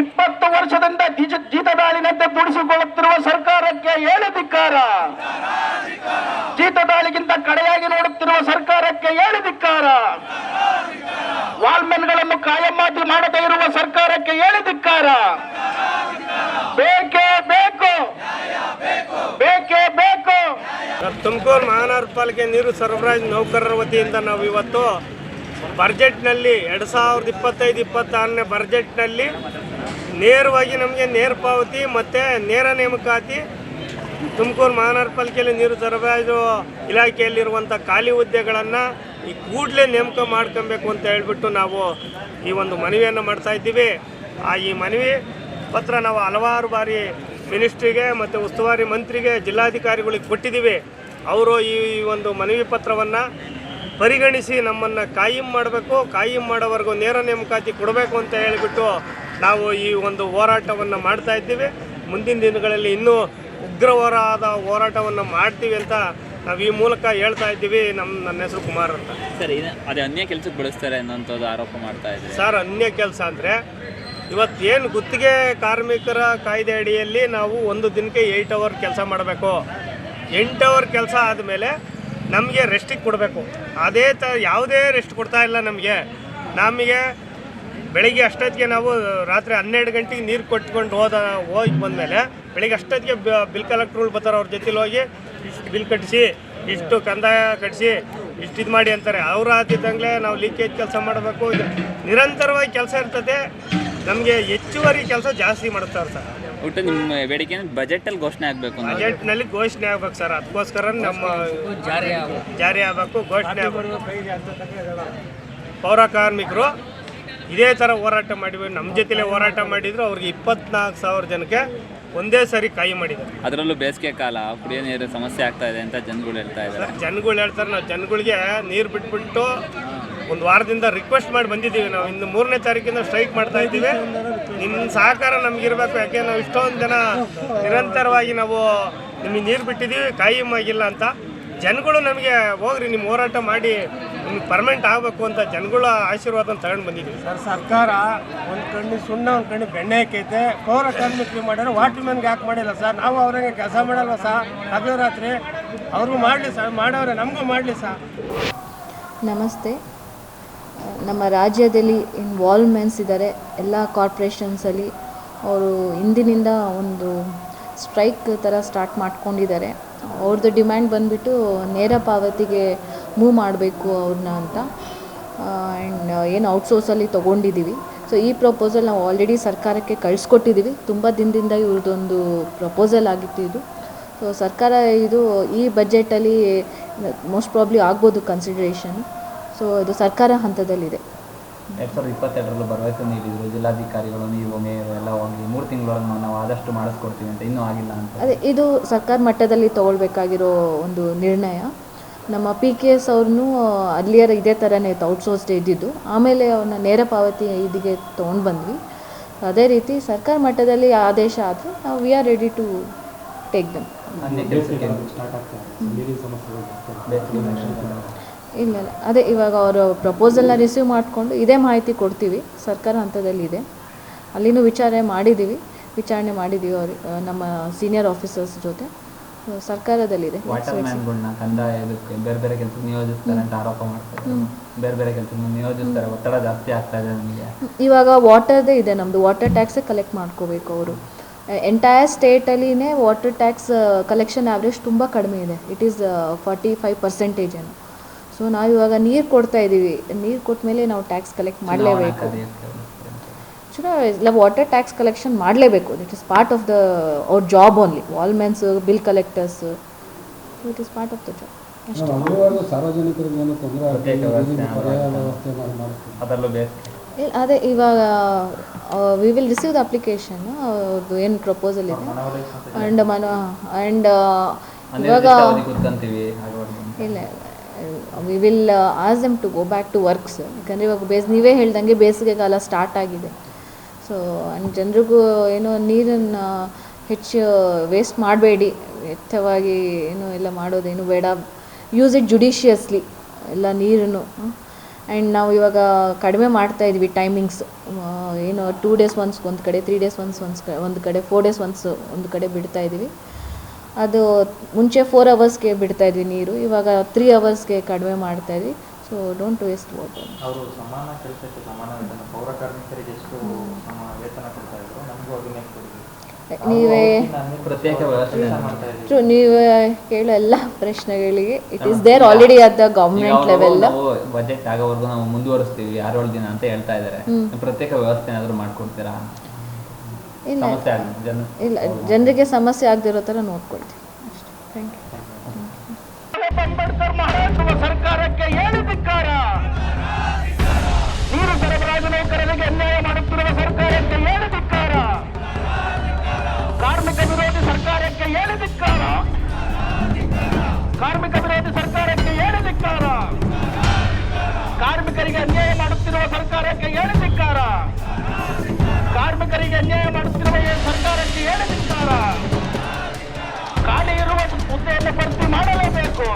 ಇಪ್ಪತ್ತು ವರ್ಷದಿಂದ ಜೀತದಾಳಿನಂತೆ ದುಡಿಸಿಕೊಳ್ಳುತ್ತಿರುವ ಸರ್ಕಾರಕ್ಕೆ ಏಳು ಧಿಕ್ಕಾರ. ಜೀತದಾಳಿಗಿಂತ ಕಡೆಯಾಗಿ ನೋಡುತ್ತಿರುವ ಸರ್ಕಾರಕ್ಕೆ ಏಳು ಧಿಕ್ಕಾರ. ವಾಲ್ಮೆನ್ಗಳನ್ನು ಕಾಯಮಾತಿ ಮಾಡದೇ ಇರುವ ಸರ್ಕಾರಕ್ಕೆ ಏಳು ಧಿಕ್ಕಾರ. ಬೇಕೇ ಬೇಕು. ಬೇಕೇ ಬೇಕು. ತುಮಕೂರು ಮಹಾನಗರ ಪಾಲಿಕೆ ನೀರು ಸರಬರಾಜ್ ನೌಕರರ ವತಿಯಿಂದ ನಾವು ಇವತ್ತು ಬಜೆಟ್ನಲ್ಲಿ ಎರಡು ಸಾವಿರದ ಇಪ್ಪತ್ತೈದು, ಇಪ್ಪತ್ತಾರನೇ ಬಜೆಟ್ನಲ್ಲಿ ನೇರವಾಗಿ ನಮಗೆ ನೇರ ಪಾವತಿ ಮತ್ತು ನೇರ ನೇಮಕಾತಿ ತುಮಕೂರು ಮಹಾನಗರ ಪಾಲಿಕೆಯಲ್ಲಿ ನೀರು ಸರಬರಾಜು ಇಲಾಖೆಯಲ್ಲಿರುವಂಥ ಖಾಲಿ ಹುದ್ದೆಗಳನ್ನು ಈ ಕೂಡಲೇ ನೇಮಕ ಮಾಡ್ಕೊಬೇಕು ಅಂತ ಹೇಳ್ಬಿಟ್ಟು ನಾವು ಈ ಒಂದು ಮನವಿಯನ್ನು ಮಾಡ್ತಾ ಇದ್ದೀವಿ. ಆ ಈ ಮನವಿ ಪತ್ರ ನಾವು ಹಲವಾರು ಬಾರಿ ಮಿನಿಸ್ಟ್ರಿಗೆ ಮತ್ತು ಉಸ್ತುವಾರಿ ಮಂತ್ರಿಗೆ, ಜಿಲ್ಲಾಧಿಕಾರಿಗಳಿಗೆ ಕೊಟ್ಟಿದ್ದೀವಿ. ಅವರು ಈ ಒಂದು ಮನವಿ ಪತ್ರವನ್ನು ಪರಿಗಣಿಸಿ ನಮ್ಮನ್ನು ಕಾಯಂ ಮಾಡಬೇಕು. ಕಾಯಂ ಮಾಡೋವರೆಗೂ ನೇರ ನೇಮಕಾತಿ ಕೊಡಬೇಕು ಅಂತ ಹೇಳಿಬಿಟ್ಟು ನಾವು ಈ ಒಂದು ಹೋರಾಟವನ್ನು ಮಾಡ್ತಾ ಇದ್ದೀವಿ. ಮುಂದಿನ ದಿನಗಳಲ್ಲಿ ಇನ್ನೂ ಉಗ್ರವರಾದ ಹೋರಾಟವನ್ನು ಮಾಡ್ತೀವಿ ಅಂತ ನಾವು ಈ ಮೂಲಕ ಹೇಳ್ತಾ ಇದ್ದೀವಿ ನಮ್ಮ ನನ್ನ ಹೆಸರು ಕುಮಾರ್ ಅಂತ. ಸರ್ ಇದು ಅದೇ ಅನ್ಯ ಕೆಲಸಕ್ಕೆ ಬಳಸ್ತಾರೆ ಅನ್ನೋಂಥದ್ದು ಆರೋಪ ಮಾಡ್ತಾ ಇದ್ದೀವಿ ಸರ್ ಅನ್ಯ ಕೆಲಸ ಅಂದರೆ ಇವತ್ತೇನು ಗುತ್ತಿಗೆ ಕಾರ್ಮಿಕರ ಕಾಯ್ದೆ ಅಡಿಯಲ್ಲಿ ನಾವು ಒಂದು ದಿನಕ್ಕೆ ಏಯ್ಟ್ ಅವರ್ ಕೆಲಸ ಮಾಡಬೇಕು. ಎಂಟು ಅವರ್ ಕೆಲಸ ಆದಮೇಲೆ ನಮಗೆ ರೆಸ್ಟಿಗೆ ಕೊಡಬೇಕು. ಅದೇ ತ ಯಾವುದೇ ರೆಸ್ಟ್ ಕೊಡ್ತಾ ಇಲ್ಲ ನಮಗೆ. ನಮಗೆ ಬೆಳಿಗ್ಗೆ ಅಷ್ಟೊತ್ತಿಗೆ ನಾವು ರಾತ್ರಿ ಹನ್ನೆರಡು ಗಂಟೆಗೆ ನೀರು ಕೊಟ್ಕೊಂಡು ಹೋದ ಹೋಗಿ ಬಂದಮೇಲೆ ಬೆಳಿಗ್ಗೆ ಅಷ್ಟೊತ್ತಿಗೆ ಬ- ಬಿಲ್ ಕಲೆಕ್ಟ್ರುಗಳು ಬರ್ತಾರೆ ಅವ್ರ ಜೊತೆಲಿ ಹೋಗಿ ಇಷ್ಟು ಬಿಲ್ ಕಟ್ಟಿಸಿ ಇಷ್ಟು ಕಂದಾಯ ಕಟ್ಟಿಸಿ ಇಷ್ಟು ಇದು ಮಾಡಿ ಅಂತಾರೆ. ಅವ್ರು ಆತಿದ್ದಂಗೆ ನಾವು ಲೀಕೇಜ್ ಕೆಲಸ ಮಾಡಬೇಕು. ಇದು ನಿರಂತರವಾಗಿ ಕೆಲಸ ಇರ್ತದೆ. ನಮಗೆ ಹೆಚ್ಚುವರಿ ಕೆಲಸ ಜಾಸ್ತಿ ಮಾಡ್ತಾರೆ ಸರ್. ಒಟ್ಟು ನಿಮ್ಮ ಬೇಡಿಕೆ ಬಜೆಟಲ್ಲಿ ಘೋಷಣೆ ಆಗಬೇಕು ಬಜೆಟ್ನಲ್ಲಿ ಘೋಷಣೆ ಆಗ್ಬೇಕು ಸರ್. ಅದಕ್ಕೋಸ್ಕರ ನಮ್ಮ ಜಾರಿ ಆಗಬೇಕು. ಘೋಷಣೆ ಆಗ್ಬೇಕು. ಪೌರ ಕಾರ್ಮಿಕರು ಇದೇ ಥರ ಹೋರಾಟ ಮಾಡಿ ನಮ್ಮ ಜೊತೆಲೇ ಹೋರಾಟ ಮಾಡಿದ್ರು. ಅವ್ರಿಗೆ ಇಪ್ಪತ್ನಾಲ್ಕು ಸಾವಿರ ಜನಕ್ಕೆ ಒಂದೇ ಸರಿ ಕೈ ಮಾಡಿದ್ದಾರೆ. ಅದರಲ್ಲೂ ಬೇಸಿಗೆ ಕಾಲ ಕುಡಿಯೋ ನೀರು ಸಮಸ್ಯೆ ಆಗ್ತಾ ಇದೆ ಅಂತ ಜನಗಳು ಹೇಳ್ತಾ ಇದ್ದಾರೆ. ಜನಗಳು ಹೇಳ್ತಾರೆ ನಾವು ಜನಗಳಿಗೆ ನೀರು ಬಿಟ್ಬಿಟ್ಟು ಒಂದು ವಾರದಿಂದ ರಿಕ್ವೆಸ್ಟ್ ಮಾಡಿ ಬಂದಿದ್ದೀವಿ. ನಾವು ಇನ್ನು ಮೂರನೇ ತಾರೀಕಿಂದ ಸ್ಟ್ರೈಕ್ ಮಾಡ್ತಾ ಇದ್ದೀವಿ. ನಿಮ್ಮ ಸಹಕಾರ ನಮಗಿರ್ಬೇಕು ಯಾಕೆ ನಾವು ಇಷ್ಟೊಂದು ಜನ ನಿರಂತರವಾಗಿ ನಾವು ನಿಮಗೆ ನೀರು ಬಿಟ್ಟಿದ್ದೀವಿ ಕಾಯಿ ಆಗಿಲ್ಲ ಅಂತ. ಜನಗಳು ನಮಗೆ ಹೋಗ್ರಿ ನಿಮ್ಮ ಹೋರಾಟ ಮಾಡಿ. ನಿಮ್ಗೆ ಪರ್ಮನೆಂಟ್ ಆಗಬೇಕು ಅಂತ ಜನಗಳ ಆಶೀರ್ವಾದ ತಗೊಂಡು ಬಂದಿದ್ದೀವಿ. ಸರ್ ಸರ್ಕಾರ ಒಂದು ಕಣ್ಣು ಸುಣ್ಣ ಒಂದು ಕಣ್ಣು ಬೆಣ್ಣೆ ಹಾಕೈತೆ. ಪೌರ ಕಾರ್ಮಿಕರಿಗೆ ಮಾಡ್ಯಾರ. ವಾಟರ್ ಮ್ಯಾನ್ಗೆ ಯಾಕೆ ಮಾಡಿಲ್ಲ ಸರ್? ನಾವು ಅವ್ರಿಗೆ ಕೆಲಸ ಮಾಡಲ್ವ ಸರ್? ಹಗಲು ರಾತ್ರಿ ಅವ್ರಿಗೂ ಮಾಡಲಿ ಸರ್ ಮಾಡವ್ರೆ ನಮಗೂ ಮಾಡಲಿ ಸರ್. ನಮಸ್ತೆ. ನಮ್ಮ ರಾಜ್ಯದಲ್ಲಿ ಇನ್ವಾಲ್ವ್ಮೆಂಟ್ಸ್ ಇದ್ದಾರೆ ಎಲ್ಲ ಕಾರ್ಪೊರೇಷನ್ಸಲ್ಲಿ ಅವರು ಹಿಂದಿನಿಂದ ಒಂದು ಸ್ಟ್ರೈಕ್ ಥರ ಸ್ಟಾರ್ಟ್ ಮಾಡ್ಕೊಂಡಿದ್ದಾರೆ. ಅವ್ರದ್ದು ಡಿಮ್ಯಾಂಡ್ ಬಂದುಬಿಟ್ಟು ನೇರ ಪಾವತಿಗೆ ಮೂವ್ ಮಾಡಬೇಕು ಅವ್ರನ್ನ ಅಂತ. ಆ್ಯಂಡ್ ಏನು ಔಟ್ಸೋರ್ಸಲ್ಲಿ ತೊಗೊಂಡಿದ್ದೀವಿ. ಸೊ ಈ ಪ್ರಪೋಸಲ್ ನಾವು ಆಲ್ರೆಡಿ ಸರ್ಕಾರಕ್ಕೆ ಕಳಿಸ್ಕೊಟ್ಟಿದ್ದೀವಿ. ತುಂಬ ದಿನದಿಂದ ಇವ್ರದ್ದೊಂದು ಪ್ರಪೋಸಲ್ ಆಗಿತ್ತು ಇದು. ಸೊ ಸರ್ಕಾರ ಇದು ಈ ಬಜೆಟಲ್ಲಿ ಮೋಸ್ಟ್ ಪ್ರಾಬ್ಲಿ ಆಗ್ಬೋದು ಕನ್ಸಿಡರೇಷನ್ ಸೊ ಇದು ಸರ್ಕಾರ ಹಂತದಲ್ಲಿದೆ. ಎರಡು ಸಾವಿರದ ಇಪ್ಪತ್ತೆರಡರಲ್ಲೂ ಭರವಸೆ ನೀಡಿದ್ರು. ಜಿಲ್ಲಾಧಿಕಾರಿಗಳು ನೀವು ಮೇಯರ್ ಎಲ್ಲ ಹೋಗಿ ಮೂರು ತಿಂಗಳನ್ನು ನಾವು ಆದಷ್ಟು ಮಾಡಿಸ್ಕೊಡ್ತೀವಿ ಅಂತ ಇನ್ನೂ ಆಗಿಲ್ಲ ಅಂತ. ಅದೇ ಇದು ಸರ್ಕಾರ ಮಟ್ಟದಲ್ಲಿ ತಗೊಳ್ಬೇಕಾಗಿರೋ ಒಂದು ನಿರ್ಣಯ. ನಮ್ಮ ಪಿ ಕೆ ಎಸ್ ಅವ್ರನ್ನೂ ಅಲ್ಲಿಯರ ಇದೇ ಥರನೇ ಇತ್ತು ಔಟ್ಸೋರ್ಸ್ಡ್ ಇದ್ದಿದ್ದು ಆಮೇಲೆ ಅವ್ರನ್ನ ನೇರ ಪಾವತಿ ಇದಿಗೆ ತೊಗೊಂಡು ಬಂದ್ವಿ. ಅದೇ ರೀತಿ ಸರ್ಕಾರ ಮಟ್ಟದಲ್ಲಿ ಆದೇಶ ಆದರೆ ನಾವು we are ready to take them ಇಲ್ಲ ಇಲ್ಲ. ಅದೇ ಇವಾಗ ಅವರು ಪ್ರಪೋಸಲ್ನ ರಿಸೀವ್ ಮಾಡಿಕೊಂಡು ಇದೇ ಮಾಹಿತಿ ಕೊಡ್ತೀವಿ. ಸರ್ಕಾರ ಹಂತದಲ್ಲಿ ಇದೆ. ಅಲ್ಲಿನೂ ವಿಚಾರಣೆ ಮಾಡಿದ್ದೀವಿ. ವಿಚಾರಣೆ ಮಾಡಿದ್ದೀವಿ ಅವ್ರಿಗೆ ನಮ್ಮ ಸೀನಿಯರ್ ಆಫೀಸರ್ಸ್ ಜೊತೆ. ಸರ್ಕಾರದಲ್ಲಿದೆ. ವಾಟರ್ ಮ್ಯಾನ್ಗಳನ್ನ ಕಂದಾಯ ಇದಕ್ಕೆ ಬೇರೆ ಬೇರೆ ಕೆಲಸಕ್ಕೆ ನಿಯೋಜಿಸ್ತಾರೆ ಅಂತ ಆರೋಪ ಮಾಡ್ತಾರೆ. ಬೇರೆ ಬೇರೆ ಕೆಲಸಕ್ಕೆ ನಿಯೋಜಿಸ್ತಾರೆ. ಒತ್ತಡ ಜಾಸ್ತಿ ಆಗ್ತಾ ಇದೆ ನಮಗೆ. ಇವಾಗ ವಾಟರ್ದೇ ಇದೆ ನಮ್ಮದು ವಾಟರ್ ಟ್ಯಾಕ್ಸ್ ಕಲೆಕ್ಟ್ ಮಾಡ್ಕೋಬೇಕು ಅವರು. ಎಂಟೈರ್ ಸ್ಟೇಟಲ್ಲಿನೇ ವಾಟರ್ ಟ್ಯಾಕ್ಸ್ ಕಲೆಕ್ಷನ್ ಆವ್ರೇಜ್ ತುಂಬಾ ಕಡಿಮೆ ಇದೆ. It is forty five percentage ಏನು. ಸೊ ನಾವು ಇವಾಗ ನೀರು ಕೊಡ್ತಾ ಇದ್ದೀವಿ ನೀರು ಕೊಟ್ಟ ಮೇಲೆ ನಾವು ಟ್ಯಾಕ್ಸ್ ಕಲೆಕ್ಟ್ ಮಾಡಲೇಬೇಕು. ಆ್ಯಕ್ಚುಲಿ ಇಲ್ಲ ವಾಟರ್ ಟ್ಯಾಕ್ಸ್ ಕಲೆಕ್ಷನ್ ಮಾಡಲೇಬೇಕು. It is part of the ಅವ್ರ job only ವಾಲ್ಮೆನ್ಸ್ bill collectors it is part of the job ಇಲ್ಲ ಅದೇ ಇವಾಗ we will receive the application ಅವ್ರದ್ದು ಏನು ಪ್ರಪೋಸಲ್ ಇದೆ? ಆ್ಯಂಡ್ ಮನ ಆ್ಯಂಡ್ ಇವಾಗ ಇಲ್ಲ we will ask them to go back to works ಯಾಕಂದರೆ ಇವಾಗ ಬೇಸ್ ನೀವೇ ಹೇಳ್ದಂಗೆ ಬೇಸಿಗೆಗಾಲ ಸ್ಟಾರ್ಟ್ ಆಗಿದೆ. ಸೊ ಅಂಡ್ ಜನರಿಗೂ ಏನು ನೀರನ್ನು ಹೆಚ್ಚು ವೇಸ್ಟ್ ಮಾಡಬೇಡಿ. ವ್ಯರ್ಥವಾಗಿ ಏನು ಎಲ್ಲ ಮಾಡೋದೇನು ಬೇಡ. ಯೂಸ್ ಇಟ್ ಜುಡಿಷಿಯಸ್ಲಿ ಎಲ್ಲ ನೀರನ್ನು. ಆ್ಯಂಡ್ ನಾವು ಇವಾಗ ಕಡಿಮೆ ಮಾಡ್ತಾ ಇದ್ವಿ ಟೈಮಿಂಗ್ಸ್ ಏನು ಟೂ ಡೇಸ್ ಒನ್ಸ್ ಒಂದು ಕಡೆ ತ್ರೀ ಡೇಸ್ ಒನ್ಸ್ ಒನ್ಸ್ ಒಂದು ಕಡೆ ಫೋರ್ ಡೇಸ್ ಒನ್ಸ್ ಒಂದು ಕಡೆ ಬಿಡ್ತಾ ಇದ್ವಿ. ಅದು ಮುಂಚೆ ಫೋರ್ ಅವರ್ಸ್ಗೆ ಬಿಡ್ತಾ ಇದ್ವಿ ನೀರು, ಇವಾಗ ತ್ರೀ ಅವರ್ಸ್ಗೆ ಕಡಿಮೆ ಮಾಡ್ತಾ ಇದ್ವಿ. ಸೊ ಡೋಂಟ್ ವೇಸ್ಟ್ ವಾಟರ್ ಅವರು ಸಮಾನ ಕೆಲಸಕ್ಕೆ ಸಮಾನ ವೇತನ ಪೌರ ಕಾರ್ಮಿಕರಿಗೆ ಎಷ್ಟು ಸಮ ವೇತನ ಕೊಡ್ತಾ ಇದ್ರು ನಮಗೂ ಅದನ್ನೇ ಕೊಡಬೇಕು ನೀವೇ ಟ್ರೂ ನೀವು ಕೇಳೋ ಎಲ್ಲ ಪ್ರಶ್ನೆಗಳಿಗೆ it is there already at the government level budget ಆಗೋವರೆಗೂ ನಾವು ಮುಂದುವರಿಸ್ತೀವಿ ಆರೇಳು ದಿನ ಅಂತ ಹೇಳ್ತಾ ಇದ್ದಾರೆ ಪ್ರತ್ಯೇಕ ವ್ಯವಸ್ಥೆ ಏನಾದ್ರು ಮಾಡ್ಕೊಡ್ತೀರಾ? ಇಲ್ಲ. ಇಲ್ಲ ಜನರಿಗೆ ಸಮಸ್ಯೆ ಆಗದಿರೋ ಥರ ನೋಡ್ಕೊಳ್ತೀವಿ. ಕಾರ್ಮಿಕ ವಿರೋಧಿ ಸರ್ಕಾರಕ್ಕೆ ಏನು ಧಿಕ್ಕಾರ? ಕಾರ್ಮಿಕ ವಿರೋಧಿ ಸರ್ಕಾರಕ್ಕೆ ಏನು ಧಿಕ್ಕಾರ? ಕಾರ್ಮಿಕರಿಗೆ ಅನ್ಯಾಯ ಮಾಡುತ್ತಿರುವ ಸರ್ಕಾರಕ್ಕೆ ಏನು ಧಿಕ್ಕಾರ? ಕಾರ್ಮಿಕರಿಗೆ ಅನ್ಯಾಯ ಮಾಡುತ್ತಿರುವ ಸರ್ಕಾರಕ್ಕೆ ಏನು ಧಿಕ್ಕಾರ? ಖಾಲಿ ಇರುವ ಹುದ್ದೆಯನ್ನು ಭರ್ತಿ ಮಾಡಲೇಬೇಕು.